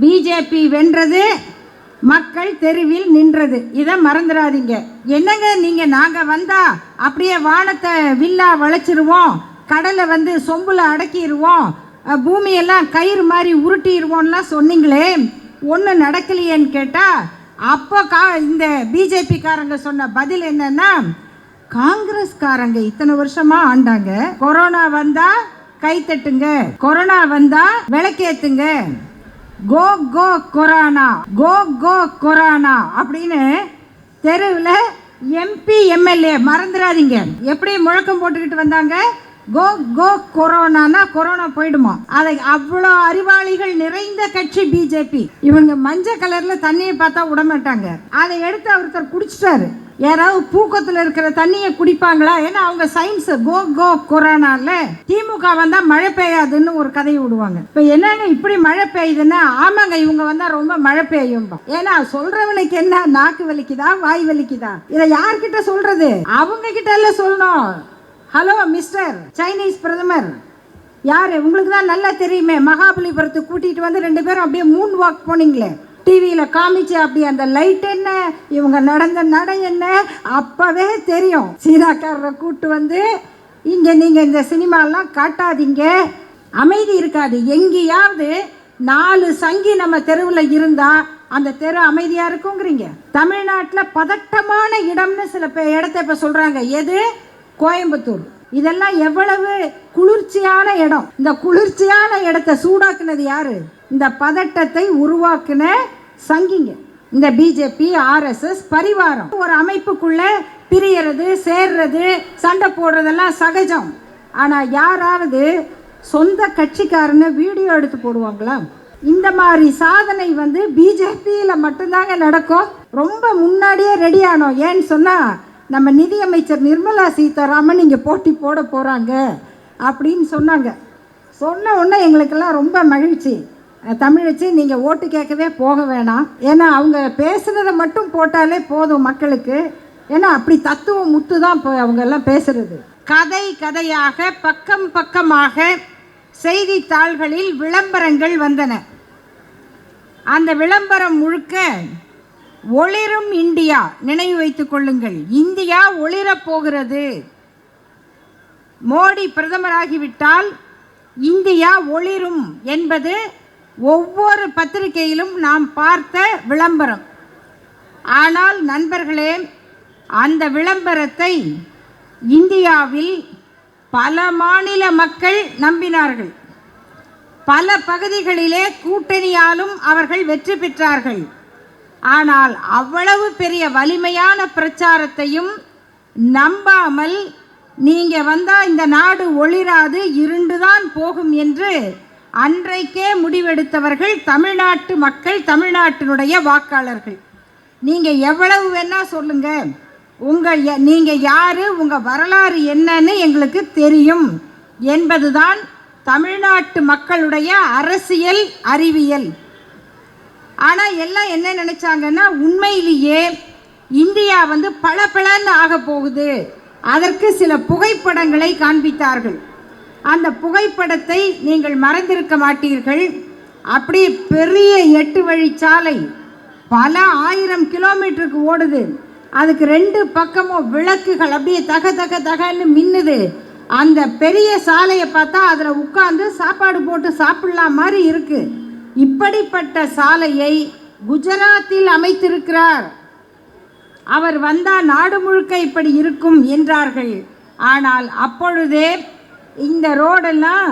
BJP வென்றது மக்கள் தெருவில் நின்றது. இதை மறந்துடாதீங்க. என்னங்க நீங்கள் நாங்கள் வந்தால் அப்படியே வானத்தை வில்லா வளைச்சிருவோம் கடலை வந்து சொம்பில் அடக்கிடுவோம் பூமியெல்லாம் கயிறு மாதிரி உருட்டிடுவோம்லாம் சொன்னீங்களே ஒன்றும் நடக்கலையேன்னு கேட்டால் அப்போ கா இந்த பிஜேபிக்காரங்க சொன்ன பதில் என்னன்னா காங்கிரஸ்காரங்க இத்தனை வருஷமா ஆண்டாங்க. கொரோனா வந்தா கை தட்டுங்க. கொரோனா வந்தா விளக்கேத்துங்க. கோ கோ கொரோனா கோ கோ கொரோனா அப்படின்னு தெருவில் எம்பி எம்எல்ஏ மறந்துடாதீங்க. எப்படி முழக்கம் போட்டுக்கிட்டு வந்தாங்க? கோ கோ கொரோனானா கொரோனா போயிடுமா? அதை அவ்வளோ அறிவாளிகள் நிறைந்த கட்சி பிஜேபி இவங்க மஞ்சள் கலரில் தண்ணியை பார்த்தா விட மாட்டாங்க. அதை எடுத்து ஒருத்தர் குடிச்சிட்டாரு. யாராவது பூக்கத்தில் இருக்கிற தண்ணியை குடிப்பாங்களா? ஏன்னா அவங்க சயின்ஸ் கோ கோ கொரோனால திமுக வந்தா மழை பெய்யாதுன்னு ஒரு கதையை விடுவாங்க. இப்போ என்னங்க இப்படி மழை பெய்யுதுன்னா ஆமாங்க இவங்க வந்தா ரொம்ப மழை பெய்யும் ஏன்னா சொல்றவனுக்கு என்ன? நாக்கு வலிக்குதா? வாய் வலிக்குதா? இதை யார்கிட்ட சொல்றது? அவங்க கிட்ட எல்லாம் சொல்லணும். ஹலோ மிஸ்டர் சைனீஸ் பிரதமர். யாரு? உங்களுக்கு தான் நல்லா தெரியுமே. மகாபலிபுரத்துக்கு கூட்டிட்டு வந்து ரெண்டு பேரும் அப்படியே மூன் வாக் போனீங்களே. டிவியில் காமிச்சு அப்படி அந்த லைட் என்ன? இவங்க நடந்த நடை என்ன? அப்போவே தெரியும். சீதாக்காரரை கூட்டு வந்து இங்கே நீங்கள் இந்த சினிமாலாம் காட்டாதீங்க. அமைதி இருக்காது. எங்கேயாவது நாலு சங்கி நம்ம தெருவில் இருந்தால் அந்த தெரு அமைதியாக இருக்குங்கிறீங்க. தமிழ்நாட்டில் பதட்டமான இடம்னு சில பே இடத்த இப்போ சொல்கிறாங்க எது? கோயம்புத்தூர். இதெல்லாம் எவ்வளவு குளிர்ச்சியான இடம். இந்த குளிர்ச்சியான இடத்த சூடாக்குனது யாரு? இந்த பதட்டத்தை உருவாக்குன சங்கிங்க. இந்த பிஜேபி ஆர்எஸ்எஸ் பரிவாரம். ஒரு அமைப்புக்குள்ள பிரியறது சேர்றது சண்டை போடுறதெல்லாம் சகஜம். ஆனால் யாராவது சொந்த கட்சிக்காரன்னு வீடியோ எடுத்து போடுவாங்களா? இந்த மாதிரி சாதனை வந்து பிஜேபியில் மட்டும்தாங்க நடக்கும். ரொம்ப முன்னாடியே ரெடி ஆனோம். ஏன்னு சொன்னால் நம்ம நிதியமைச்சர் நிர்மலா சீதாராமன் இங்கே போட்டி போட போகிறாங்க அப்படின்னு சொன்னாங்க. சொன்ன உடனே எங்களுக்கெல்லாம் ரொம்ப மகிழ்ச்சி. தமிழ் தமிழச்சி நீங்கள் ஓட்டு கேட்கவே போக வேணாம். ஏன்னா அவங்க பேசுனதை மட்டும் போட்டாலே போதும் மக்களுக்கு. ஏன்னா அப்படி தத்துவம் முத்து தான் இப்போ அவங்க எல்லாம் பேசுறது. கதை கதையாக பக்கம் பக்கமாக செய்தித்தாள்களில் விளம்பரங்கள் வந்தன. அந்த விளம்பரம் முழுக்க ஒளிரும் இந்தியா நினைவு வைத்துக் கொள்ளுங்கள். இந்தியா ஒளிரப் போகிறது. மோடி பிரதமராகிவிட்டால் இந்தியா ஒளிரும் என்பது ஒவ்வொரு பத்திரிகையிலும் நாம் பார்த்த விளம்பரம். ஆனால் நண்பர்களே அந்த விளம்பரத்தை இந்தியாவில் பல மாநில மக்கள் நம்பினார்கள். பல பகுதிகளிலே கூட்டணியாலும் அவர்கள் வெற்றி பெற்றார்கள். ஆனால் அவ்வளவு பெரிய வலிமையான பிரச்சாரத்தையும் நம்பாமல் நீங்கள் வந்தால் இந்த நாடு ஒளிராது இருண்டுதான் போகும் என்று அன்றைக்கே முடிவெடுத்தவர்கள் தமிழ்நாட்டு மக்கள் தமிழ்நாட்டினுடைய வாக்காளர்கள். நீங்கள் எவ்வளவு வேணால் சொல்லுங்கள் உங்கள் ய- யார் உங்கள் வரலாறு என்னன்னு எங்களுக்கு தெரியும் என்பதுதான் தமிழ்நாட்டு மக்களுடைய அரசியல் அறிவியல். ஆனால் எல்லாம் என்ன நினச்சாங்கன்னா உண்மையிலேயே இந்தியா வந்து பளபளன்னு ஆக போகுது. அதற்கு சில புகைப்படங்களை காண்பித்தார்கள். அந்த புகைப்படத்தை நீங்கள் மறந்திருக்க மாட்டீர்கள். அப்படி பெரிய எட்டு வழிச்சாலை பல ஆயிரம் கிலோமீட்டருக்கு ஓடுது. அதுக்கு ரெண்டு பக்கமும் விளக்குகள் அப்படியே தக தக தகன்னு மின்னுது. அந்த பெரிய சாலையை பார்த்தா அதில் உட்காந்து சாப்பாடு போட்டு சாப்பிடலாம் மாதிரி இருக்குது இப்படிப்பட்ட சாலையை குஜராத்தில் அமைத்திருக்கிறார். அவர் வந்தால் நாடு முழுக்க இப்படி இருக்கும் என்றார்கள். ஆனால் அப்பொழுதே இந்த ரோடெல்லாம்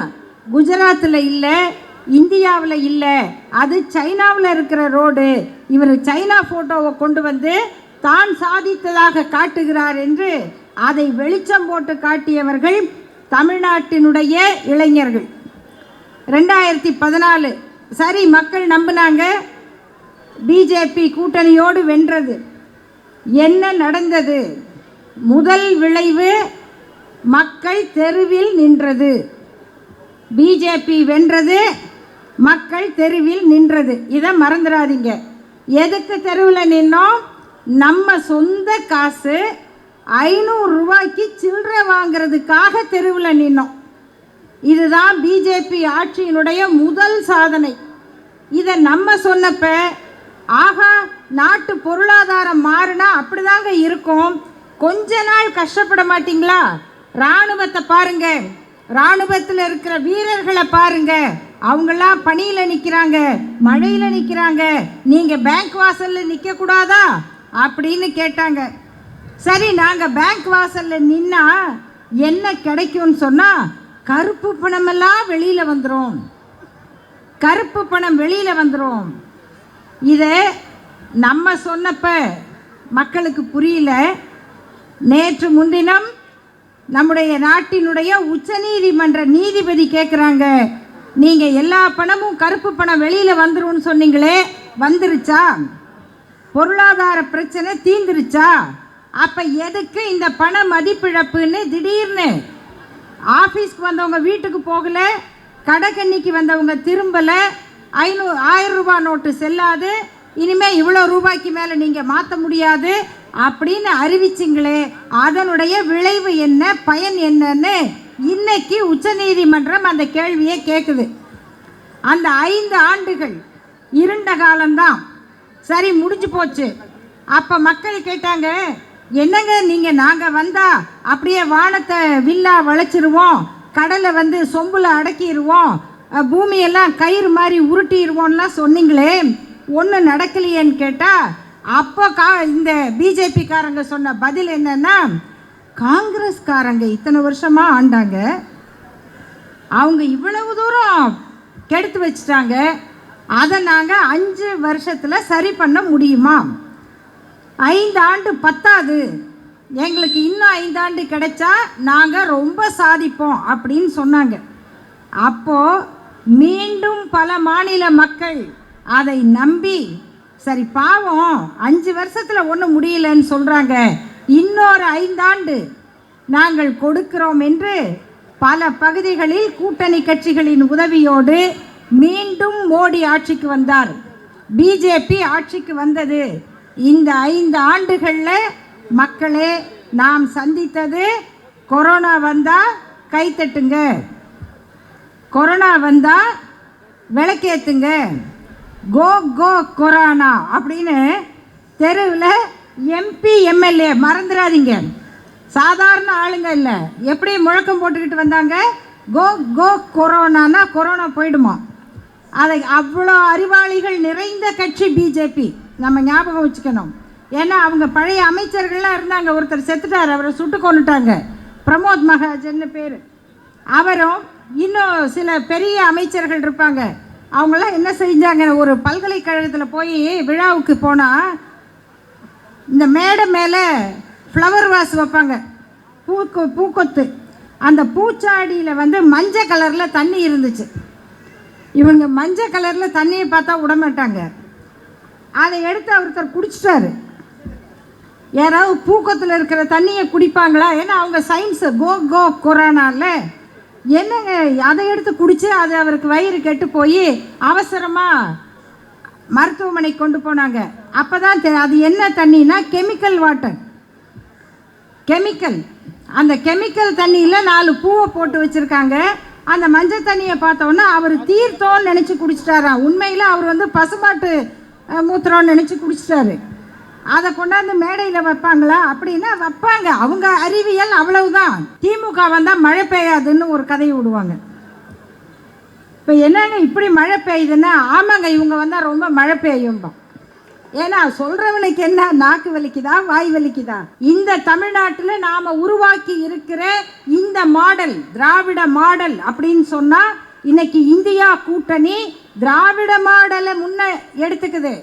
குஜராத்தில் இல்லை இந்தியாவில் இல்லை. அது சைனாவில் இருக்கிற ரோடு. இவர் சைனா ஃபோட்டோவை கொண்டு வந்து தான் சாதித்ததாக காட்டுகிறார் என்று அதை வெளிச்சம் போட்டு காட்டியவர்கள் தமிழ்நாட்டினுடைய இளைஞர்கள். ரெண்டாயிரத்தி பதினாலு. சரி மக்கள் நம்பினாங்க. பிஜேபி கூட்டணியோடு வென்றது. என்ன நடந்தது? முதல் விளைவு மக்கள் தெருவில் நின்றது. பிஜேபி வென்றது மக்கள் தெருவில் நின்றது. இதை மறந்துடாதீங்க. எதுக்கு தெருவில் நின்னோம்? நம்ம சொந்த காசு ஐநூறு ரூபாய்க்கு சில்லறை வாங்கிறதுக்காக தெருவில் நின்னோம். இதுதான் பிஜேபி ஆட்சியினுடைய முதல் சாதனை. இதை நம்ம சொன்னப்ப ஆகா நாட்டு பொருளாதாரம் மாறினா அப்படிதாங்க இருக்கும். கொஞ்ச நாள் கஷ்டப்பட மாட்டீங்களா? ராணுவத்தை பாருங்க. ராணுவத்தில் இருக்கிற வீரர்களை பாருங்க. அவங்கெல்லாம் பனியில் நிற்கிறாங்க மழையில் நிற்கிறாங்க நீங்கள் பேங்க் வாசலில் நிற்கக்கூடாதா அப்படின்னு கேட்டாங்க. சரி நாங்கள் பேங்க் வாசலில் நின்னா என்ன கிடைக்கும்னு சொன்னால் கருப்பு பணமெல்லாம் வெளியில் வந்துடும் கருப்பு பணம் வெளியில் வந்துடும் இதை நம்ம சொன்னப்ப மக்களுக்கு புரியல. நேற்று முன்தினம் நம்முடைய நாட்டினுடைய உச்சநீதிமன்ற நீதிபதி கேட்குறாங்க நீங்கள் எல்லா பணமும் கருப்பு பணம் வெளியில் வந்துரும்னு சொன்னீங்களே வந்துருச்சா? பொருளாதார பிரச்சனை தீந்துருச்சா? அப்போ எதுக்கு இந்த பண மதிப்பிழப்புன்னு திடீர்னு? ஆஃபீஸ்க்கு வந்தவங்க வீட்டுக்கு போகல கடைக்கண்ணிக்கு வந்தவங்க திரும்பலை ஐநூறு ஆயிரம் ரூபாய் நோட்டு செல்லாது இனிமேல் இவ்வளோ ரூபாய்க்கு மேலே நீங்கள் மாற்ற முடியாது அப்படின்னு அறிவிச்சிங்களே அதனுடைய விளைவு என்ன பயன் என்னன்னு இன்னைக்கு உச்சநீதிமன்றம் அந்த கேள்வியை கேட்குது அந்த ஐந்து ஆண்டுகள் இருண்ட காலம்தான். சரி முடிஞ்சு போச்சு. அப்போ மக்கள் கேட்டாங்க என்னங்க நீங்கள் நாங்கள் வந்தால் அப்படியே வானத்தை வில்லா வளைச்சிருவோம் கடலை வந்து சொம்பில் அடக்கிடுவோம் பூமியெல்லாம் கயிறு மாதிரி உருட்டிடுவோம்லாம் சொன்னீங்களே ஒன்றும் நடக்கலையேன்னு கேட்டால் அப்போ கா இந்த பிஜேபிக்காரங்க சொன்ன பதில் என்னன்னா காங்கிரஸ்காரங்க இத்தனை வருஷமாக ஆண்டாங்க. அவங்க இவ்வளவு தூரம் கெடுத்து வச்சிட்டாங்க. அதை நாங்கள் அஞ்சு வருஷத்தில் சரி பண்ண முடியுமா? ஐந்து ஆண்டு பத்தாது. எங்களுக்கு இன்னும் ஐந்தாண்டு கிடைச்சா நாங்கள் ரொம்ப சாதிப்போம் அப்படின்னு சொன்னாங்க. அப்போது மீண்டும் பல மாநில மக்கள் அதை நம்பி சரி பாவம். அஞ்சு வருஷத்தில் ஒன்றும் முடியலன்னு சொல்கிறாங்க இன்னொரு ஐந்தாண்டு நாங்கள் கொடுக்கிறோம் என்று பல பகுதிகளில் கூட்டணி கட்சிகளின் உதவியோடு மீண்டும் மோடி ஆட்சிக்கு வந்தார். பிஜேபி ஆட்சிக்கு வந்தது. இந்த ஐந்து ஆண்டுகளில் மக்களே நாம் சந்தித்தது கொரோனா வந்தால் கைத்தட்டுங்க. கொரோனா வந்தால் விளக்கேத்துங்க. கோ கோ கொரோனா அப்படின்னு தெருவில் எம்பி எம்எல்ஏ மறந்துடாதீங்க. சாதாரண ஆளுங்க இல்லை. எப்படி முழக்கம் போட்டுக்கிட்டு வந்தாங்க? கோ கோ கொரோனானா கொரோனா போயிடுமா? அதை அவ்வளோ அறிவாளிகள் நிறைந்த கட்சி பிஜேபி நம்ம ஞாபகம் வச்சுக்கணும். ஏன்னா அவங்க பழைய அமைச்சர்கள்லாம் இருந்தாங்க. ஒருத்தர் செத்துட்டார். அவரை சுட்டு கொண்டுட்டாங்க பிரமோத் மகாஜன்னு பேர். அவரும் இன்னும் சில பெரிய அமைச்சர்கள் இருப்பாங்க. அவங்களாம் என்ன செஞ்சாங்க? ஒரு பல்கலைக்கழகத்தில் போய் விழாவுக்கு போனால் இந்த மேடை மேலே ஃப்ளவர் வாஸ் வைப்பாங்க. பூக்கு பூக்கொத்து. அந்த பூச்சாடியில் வந்து மஞ்சள் கலரில் தண்ணி இருந்துச்சு. இவங்க மஞ்சள் கலரில் தண்ணியை பார்த்தா விட மாட்டாங்க அதை எடுத்து ஒருத்தர் குடிச்சிட்டாரு. யாராவது பூக்கத்தில் இருக்கிற தண்ணியை குடிப்பாங்களா? ஏன்னா அவங்க சயின்ஸு கோ கோ கொரோனால என்னங்க அதை எடுத்து குடிச்சு அது அவருக்கு வயிறு கெட்டு போய் அவசரமாக மருத்துவமனை கொண்டு போனாங்க. அப்போ தான் அது என்ன தண்ணினா கெமிக்கல் வாட்டர். கெமிக்கல். அந்த கெமிக்கல் தண்ணியில் நாலு பூவை போட்டு வச்சுருக்காங்க. அந்த மஞ்சள் தண்ணியை பார்த்தோன்னா அவர் தீர்த்தோன்னு நினச்சி குடிச்சிட்டாராம். உண்மையில் அவர் வந்து பசுமாட்டு மூத்திரம்னு நினச்சி குடிச்சிட்டாரு. அதை கொண்டாந்து மேடையில் வைப்பாங்களா அப்படின்னா வைப்பாங்க. அவங்க அறிவியல் அவ்வளவுதான். திமுக வந்தால் மழை பெய்யாதுன்னு ஒரு கதையை விடுவாங்க. இப்போ என்னங்க இப்படி மழை பெய்யுதுன்னா ஆமாங்க இவங்க வந்தால் ரொம்ப மழை பெய்யும்பா. ஏன்னா சொல்கிறவனுக்கு என்ன நாக்கு வலிக்குதா வாய் வலிக்குதா? இந்த தமிழ்நாட்டில் நாம் உருவாக்கி இருக்கிற இந்த மாடல் திராவிட மாடல் அப்படின்னு சொன்னால் இன்னைக்கு இந்தியா கூட்டணி திராவிட மாடலை முன்ன எடுத்துக்குது.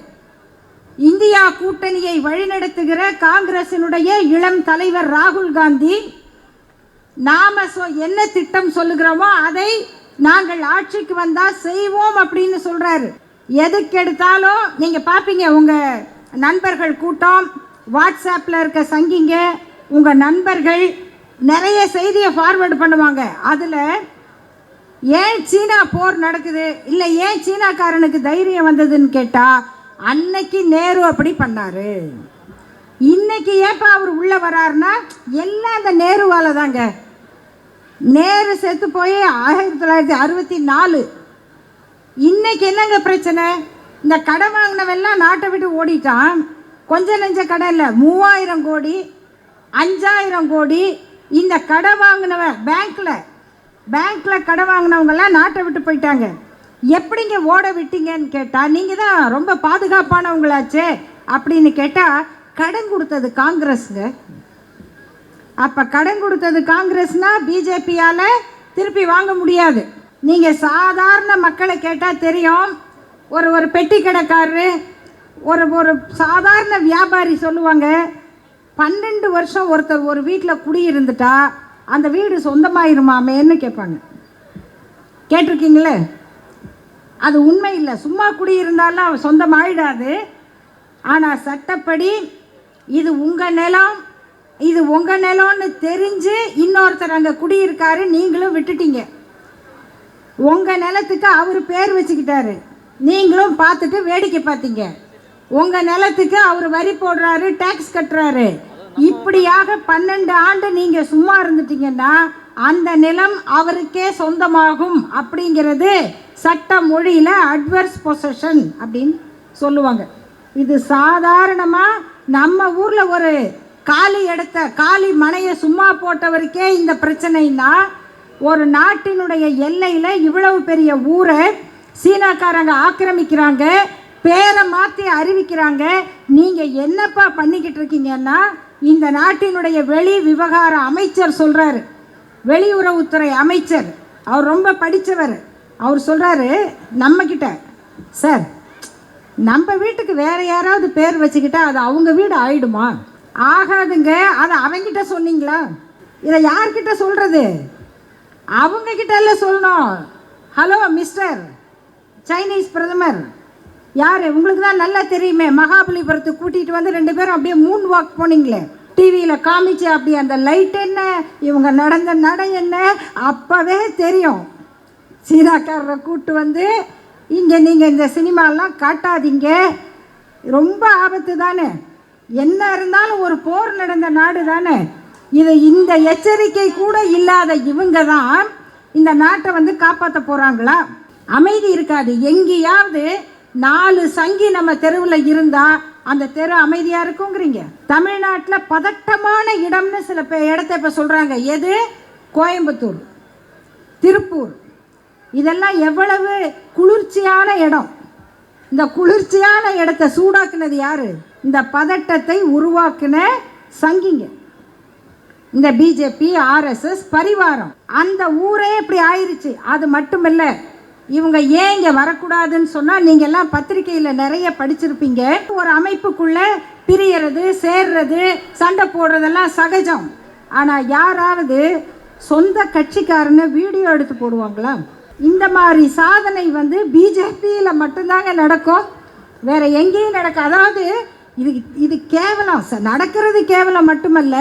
இந்தியா கூட்டணியை வழிநடத்துகிற காங்கிரசினுடைய இளம் தலைவர் ராகுல் காந்தி நாம என்ன திட்டம் சொல்லுகிறோமோ அதை நாங்கள் ஆட்சிக்கு வந்தா செய்வோம் அப்படின்னு சொல்றாரு. எதுக்கு எடுத்தாலும் நீங்க பாப்பீங்க உங்க நண்பர்கள் கூட்டம் வாட்ஸ்அப்ல இருக்க சங்கிங்க உங்க நண்பர்கள் நிறைய செய்தியை ஃபார்வர்டு பண்ணுவாங்க. அதுல ஏன் சீனா போர் நடக்குது? இல்லை ஏன் சீனாக்காரனுக்கு தைரியம் வந்ததுன்னு கேட்டால் அன்னைக்கு நேரு அப்படி பண்ணாரு. இன்னைக்கு ஏப்பா அவர் உள்ள வராருன்னா எல்லாம் அந்த நேருவால தாங்க நேரு செத்து போய் ஆயிரத்தி தொள்ளாயிரத்தி அறுபத்தி நாலு. இன்னைக்கு என்னங்க பிரச்சனை? இந்த கடன் வாங்கினவெல்லாம் நாட்டை விட்டு ஓடிட்டான். கொஞ்ச நெஞ்ச கடை இல்லை மூவாயிரம் கோடி அஞ்சாயிரம் கோடி இந்த கடை வாங்கினவன் பேங்க்கில் பேங்க்கில் கடை வாங்கினவங்கெல்லாம் நாட்டை விட்டு போயிட்டாங்க. எப்படிங்க ஓட விட்டீங்கன்னு கேட்டால் நீங்கள் தான் ரொம்ப பாதுகாப்பானவங்களாச்சே அப்படின்னு கேட்டால் கடன் கொடுத்தது காங்கிரஸுங்க. அப்போ கடன் கொடுத்தது காங்கிரஸ்னால் பிஜேபியால் திருப்பி வாங்க முடியாது. நீங்கள் சாதாரண மக்களை கேட்டால் தெரியும். ஒரு ஒரு பெட்டி கடைக்காரரு ஒரு ஒரு சாதாரண வியாபாரி சொல்லுவாங்க பன்னெண்டு வருஷம் ஒருத்தர் ஒரு வீட்டில் குடியிருந்துட்டா அந்த வீடு சொந்தமாயிருமாமேன்னு கேட்பாங்க. கேட்டிருக்கீங்களே? அது உண்மை இல்லை. சும்மா குடியிருந்தாலும் சொந்தமாயிடாது. ஆனால் சட்டப்படி இது உங்கள் நிலம் இது உங்கள் நிலம்னு தெரிஞ்சு இன்னொருத்தர் அங்கே குடியிருக்காரு நீங்களும் விட்டுட்டீங்க. உங்கள் நிலத்துக்கு அவர் பேர் வச்சுக்கிட்டாரு. நீங்களும் பார்த்துட்டு வேடிக்கை பார்த்தீங்க. உங்கள் நிலத்துக்கு அவர் வரி போடுறாரு டேக்ஸ் கட்டுறாரு. இப்படியாக பன்னெண்டு ஆண்டு நீங்கள் சும்மா இருந்துட்டீங்கன்னா அந்த நிலம் அவருக்கே சொந்தமாகும் அப்படிங்கிறது சட்ட மொழியில் அட்வர்ஸ் பொசஷன் அப்படின்னு சொல்லுவாங்க. இது சாதாரணமாக நம்ம ஊரில் ஒரு காலி இடத்த காலி மனையை சும்மா போட்டவருக்கே இந்த பிரச்சனைன்னா ஒரு நாட்டினுடைய எல்லையில் இவ்வளவு பெரிய ஊரை சீனாக்காரங்க ஆக்கிரமிக்கிறாங்க பேரை மாற்றி அறிவிக்கிறாங்க நீங்கள் என்னப்பா பண்ணிக்கிட்டு இருக்கீங்கன்னா இந்த நாட்டினுடைய வெளி விவகார அமைச்சர் சொல்கிறாரு வெளியுறவுத்துறை அமைச்சர். அவர் ரொம்ப படித்தவர் அவர் சொல்கிறாரு நம்மக்கிட்ட சார் நம்ம வீட்டுக்கு வேறு யாராவது பேர் வச்சுக்கிட்டா அது அவங்க வீடு ஆயிடுமா? ஆகாதுங்க. அதை அவங்கிட்ட சொன்னீங்களா? இதை யார்கிட்ட சொல்கிறது அவங்கக்கிட்ட எல்லாம் சொல்லணும். ஹலோ மிஸ்டர் சைனீஸ் பிரதமர் யார்? உங்களுக்கு தான் நல்லா தெரியுமே. மகாபலிபுரத்துக்கு கூட்டிகிட்டு வந்து ரெண்டு பேரும் அப்படியே மூன் வாக் போனீங்களே. டிவியில் காமிச்சு அப்படி அந்த லைட் என்ன? இவங்க நடந்த நடை என்ன? அப்போவே தெரியும். சீதாக்காரரை கூட்டு வந்து இங்கே நீங்கள் இந்த சினிமாலாம் காட்டாதீங்க. ரொம்ப ஆபத்து தானே. என்ன இருந்தாலும் ஒரு போர் நடந்த நாடு தானே. இது இந்த எச்சரிக்கை கூட இல்லாத இவங்க தான் இந்த நாட்டை வந்து காப்பாற்ற போகிறாங்களா அமைதி இருக்காது. எங்கேயாவது நாலு சங்கி நம்ம தெருவில் இருந்தால் அந்த தெரு அமைதியாக இருக்குங்கிறீங்க. தமிழ்நாட்டில் பதட்டமான இடம்னு சில பே இடத்த இப்போ சொல்கிறாங்க எது? கோயம்புத்தூர் திருப்பூர். இதெல்லாம் எவ்வளவு குளிர்ச்சியான இடம். இந்த குளிர்ச்சியான இடத்த சூடாக்குனது யாரு? இந்த பதட்டத்தை உருவாக்குன சங்கிங்க. இந்த பிஜேபி ஆர்எஸ்எஸ் பரிவாரம். அந்த ஊரே இப்படி ஆயிருச்சு. அது மட்டுமில்ல இவங்க ஏன் இங்கே வரக்கூடாதுன்னு சொன்னால் நீங்கள் எல்லாம் பத்திரிக்கையில் நிறைய படிச்சிருப்பீங்க. ஒரு அமைப்புக்குள்ளே பிரியறது சேர்றது சண்டை போடுறதெல்லாம் சகஜம். ஆனால் யாராவது சொந்த கட்சிக்காரன்னு வீடியோ எடுத்து போடுவாங்களா? இந்த மாதிரி சாதனை வந்து பிஜேபியில் மட்டும்தாங்க நடக்கும். வேற எங்கேயும் நடக்க அதாவது இது இது கேவலம். ச- நடக்கிறது கேவலம் மட்டுமல்ல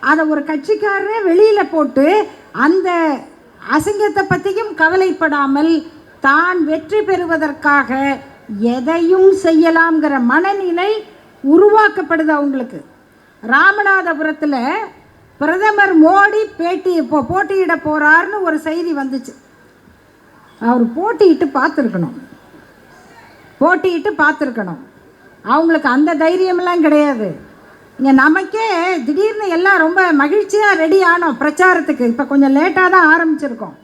அதை ஒரு கட்சிக்காரரே வெளியில் போட்டு அந்த அசிங்கத்தை பற்றியும் கவலைப்படாமல் தான் வெற்றி பெறுவதற்காக எதையும் செய்யலாம்ங்கிற மனநிலை உருவாக்கப்படுது அவங்களுக்கு. ராமநாதபுரத்தில் பிரதமர் மோடி பேட்டி இப்போ போட்டியிட போகிறார்னு ஒரு செய்தி வந்துச்சு. அவர் போட்டியிட்டு பார்த்துருக்கணும். போட்டியிட்டு பார்த்துருக்கணும். அவங்களுக்கு அந்த தைரியமெல்லாம் கிடையாது. இங்கே நமக்கே திடீர்னு எல்லாம் ரொம்ப மகிழ்ச்சியாக ரெடி ஆனோம் பிரச்சாரத்துக்கு. இப்போ கொஞ்சம் லேட்டாக தான் ஆரம்பிச்சிருக்கோம்.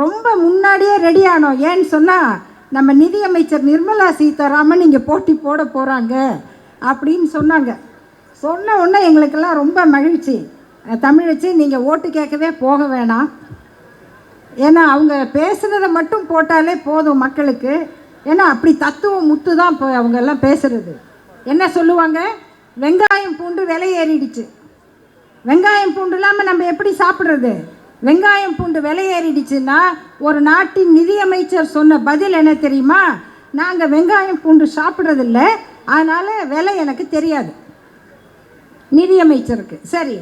ரொம்ப முன்னாடியே ரெடி ஆனோம். ஏன்னு சொன்னால் நம்ம நிதியமைச்சர் நிர்மலா சீதாராமன் இங்கே போட்டி போட போகிறாங்க அப்படின்னு சொன்னாங்க. சொன்ன உடனே எங்களுக்கெல்லாம் ரொம்ப மகிழ்ச்சி. தமிழச்சு தமிழச்சி நீங்கள் ஓட்டு கேட்கவே போக வேணாம். ஏன்னா அவங்க பேசுனதை மட்டும் போட்டாலே போதும் மக்களுக்கு. ஏன்னா அப்படி தத்துவம் முத்து தான் இப்போ அவங்க எல்லாம் பேசுறது. என்ன சொல்லுவாங்க? வெங்காயம் பூண்டு விலை ஏறிடுச்சு. வெங்காயம் பூண்டு இல்லாமல் நம்ம எப்படி சாப்பிட்றது? வெங்காயம் பூண்டு விலையேறிடுச்சுன்னா ஒரு நாட்டின் நிதியமைச்சர் சொன்ன பதில் என்ன தெரியுமா? நாங்கள் வெங்காயம் பூண்டு சாப்பிட்றதில்ல அதனால் விலை எனக்கு தெரியாது. நிதியமைச்சருக்கு. சரி.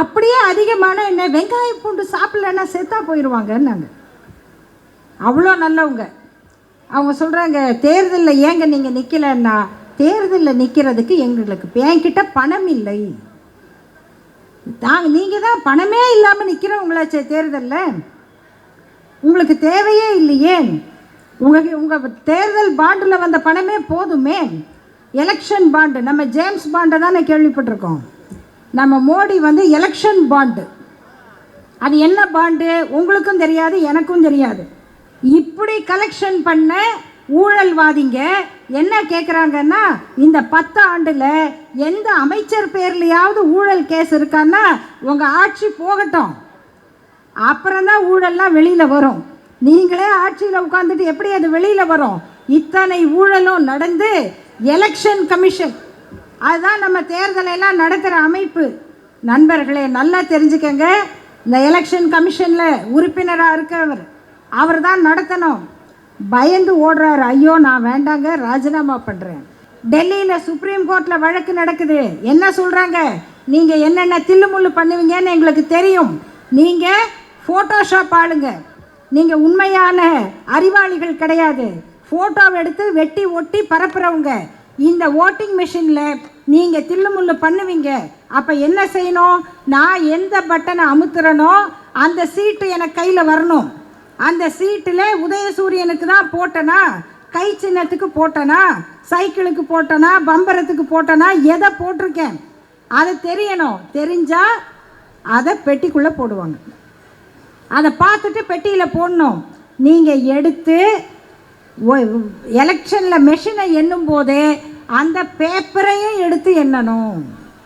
அப்படியே அதிகமான என்ன வெங்காயம் பூண்டு சாப்பிட்லன்னா செத்தா போயிடுவாங்கன்னாங்க அவ்வளோ நல்லவங்க. அவங்க சொல்கிறாங்க தேர்தலில் ஏங்க நீங்கள் நிற்கலன்னா தேர்தலில் நிற்கிறதுக்கு எங்களுக்கு என்கிட்ட பணம் இல்லை. நாங்கள் நீங்கள் தான் பணமே இல்லாமல் நிற்கிறவங்களாச்சே தேர்தலில்? உங்களுக்கு தேவையே இல்லையே. உங்கள் உங்கள் தேர்தல் பாண்டில் வந்த பணமே போதுமே. எலெக்ஷன் பாண்டு நம்ம ஜேம்ஸ் பாண்டை தானே கேள்விப்பட்டிருக்கோம். நம்ம மோடி வந்து எலெக்ஷன் பாண்டு. அது என்ன பாண்டு? உங்களுக்கும் தெரியாது எனக்கும் தெரியாது. இப்படி கலெக்ஷன் பண்ண ஊழல்வாதிங்க என்ன கேட்குறாங்கன்னா இந்த பத்து ஆண்டில் எந்த அமைச்சர் பேர்லையாவது ஊழல் கேஸ் இருக்கான்னா உங்கள் ஆட்சி போகட்டும். அப்புறம்தான் ஊழல்லாம் வெளியில் வரும். நீங்களே ஆட்சியில் உட்காந்துட்டு எப்படி அது வெளியில் வரும்? இத்தனை ஊழலும் நடந்து எலெக்ஷன் கமிஷன் அதுதான் நம்ம தேர்தலை எல்லாம் நடத்துகிற அமைப்பு. நண்பர்களே நல்லா தெரிஞ்சுக்கங்க. இந்த எலெக்ஷன் கமிஷனில் உறுப்பினராக இருக்கவர் அவர் தான் நடத்தணும். பயந்து ஓடுறாரு. ஐயோ நான் வேண்டாங்க ராஜினாமா பண்ணுறேன் டெல்லியில் சுப்ரீம் கோர்ட்டில் வழக்கு நடக்குது. என்ன சொல்கிறாங்க நீங்கள் என்னென்ன தில்லுமுள்ளு பண்ணுவீங்கன்னு எங்களுக்கு தெரியும். நீங்கள் ஃபோட்டோஷாப் ஆளுங்க. நீங்கள் உண்மையான அறிவாளிகள் கிடையாது. ஃபோட்டோவை எடுத்து வெட்டி ஒட்டி பரப்புறவங்க. இந்த ஓட்டிங் மிஷினில் நீங்கள் தில்லுமுள்ளு பண்ணுவீங்க. அப்போ என்ன செய்யணும்? நான் எந்த பட்டனை அமுத்துறனோ அந்த சீட்டு எனக்கு கையில் வரணும். அந்த சீட்டில் உதயசூரியனுக்கு தான் போட்டனா? கை சின்னத்துக்கு போட்டனா? சைக்கிளுக்கு போட்டனா? பம்பரத்துக்கு போட்டனா? எதை போட்டிருக்கேன்? அது தெரியணும். தெரிஞ்சால் அதை பெட்டிக்குள்ளே போடுவாங்க. அதை பார்த்துட்டு பெட்டியில் போடணும். நீங்கள் எடுத்து எலெக்ஷனில் மெஷினை எண்ணும் போதே அந்த பேப்பரையும் எடுத்து எண்ணணும்.